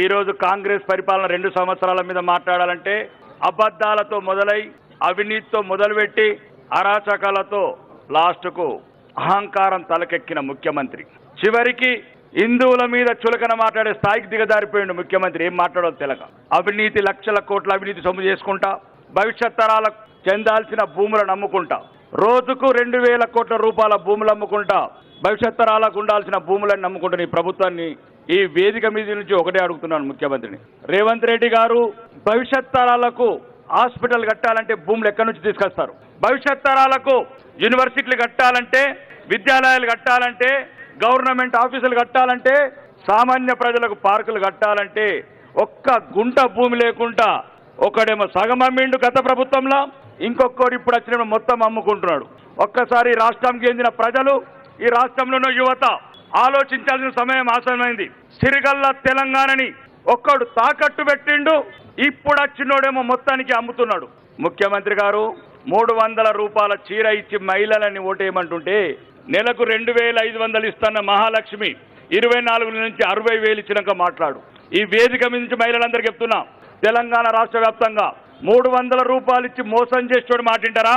ఈరోజు కాంగ్రెస్ పరిపాలన రెండు సంవత్సరాల మీద మాట్లాడాలంటే అబద్ధాలతో మొదలై అవినీతితో మొదలుపెట్టి అరాచకాలతో లాస్ట్కు అహంకారం తలకెక్కిన ముఖ్యమంత్రి. చివరికి హిందువుల మీద చులకన మాట్లాడే స్థాయికి దిగజారిపోయిండు ముఖ్యమంత్రి. ఏం మాట్లాడాలో తెలక. అవినీతి లక్షల కోట్ల అవినీతి సొమ్ము చేసుకుంటా భవిష్యత్ తరాలకు చెందాల్సిన భూములను అమ్ముకుంటా రోజుకు రెండు వేల కోట్ల రూపాయల భూములు అమ్ముకుంటా భవిష్యత్ తరాలకు ఉండాల్సిన భూములను నమ్ముకుంటున్న ఈ ప్రభుత్వాన్ని ఈ వేదిక మీద నుంచి ఒకటే అడుగుతున్నాను ముఖ్యమంత్రిని. రేవంత్ రెడ్డి గారు భవిష్యత్ తరాలకు హాస్పిటల్ కట్టాలంటే భూములు ఎక్కడి నుంచి తీసుకొస్తారు? భవిష్యత్ తరాలకు యూనివర్సిటీలు కట్టాలంటే విద్యాలయాలు కట్టాలంటే గవర్నమెంట్ ఆఫీసులు కట్టాలంటే సామాన్య ప్రజలకు పార్కులు కట్టాలంటే ఒక్క గుంట భూమి లేకుండా ఒకడేమో సగం అమ్మిండు గత ప్రభుత్వంలో ఇంకొకడు ఇప్పుడు వచ్చిన మొత్తం అమ్ముకుంటున్నాడు. ఒక్కసారి రాష్ట్రానికి చెందిన ప్రజలు ఈ రాష్ట్రంలోనూ యువత ఆలోచించాల్సిన సమయం ఆసనమైంది సిరిగల్ల తెలంగాణని ఒక్కడు తాకట్టు పెట్టిండు ఇప్పుడు వచ్చినోడేమో మొత్తానికి అమ్ముతున్నాడు. ముఖ్యమంత్రి గారు మూడు వందల రూపాయల చీర ఇచ్చి మహిళలని ఓటేయమంటుంటే నెలకు రెండు వేల ఐదు వందలు ఇస్తున్న మహాలక్ష్మి ఇరవై నాలుగు నుంచి అరవై వేలు ఇచ్చినాక మాట్లాడు. ఈ వేదిక మీద నుంచి మహిళలందరికీ చెప్తున్నా తెలంగాణ రాష్ట్ర వ్యాప్తంగా మూడు వందల రూపాయలు ఇచ్చి మోసం చేసేవాడు మాటింటారా?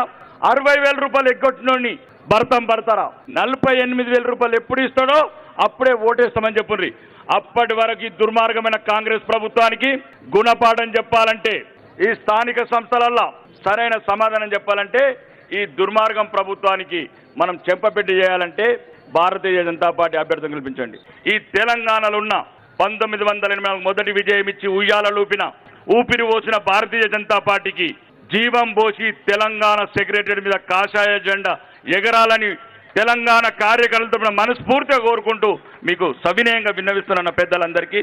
అరవై వేల రూపాయలు ఎగ్గొట్టినోడిని భర్తం భర్తరా నలభై ఎనిమిది వేల రూపాయలు ఎప్పుడు ఇస్తాడో అప్పుడే ఓటేస్తామని చెప్పుండ్రి. అప్పటి వరకు ఈ దుర్మార్గమైన కాంగ్రెస్ ప్రభుత్వానికి గుణపాఠం చెప్పాలంటే ఈ స్థానిక సంస్థలల్లో సరైన సమాధానం చెప్పాలంటే ఈ దుర్మార్గం ప్రభుత్వానికి మనం చెంపపెట్టి చేయాలంటే భారతీయ జనతా పార్టీ అభ్యర్థం కల్పించండి ఈ తెలంగాణలో ఉన్న పంతొమ్మిది వందల ఎనభై మొదటి విజయం ఇచ్చి ఉయ్యాల లూపిన ఊపిరి పోసిన భారతీయ జనతా పార్టీకి జీవం పోసి తెలంగాణ సెక్రటరీ మీద కాషాయ జెండా ఎగరాలని తెలంగాణ కార్యకర్తలతో మనస్ఫూర్తిగా కోరుకుంటూ మీకు సవినయంగా విన్నవిస్తున్న పెద్దలందరికీ.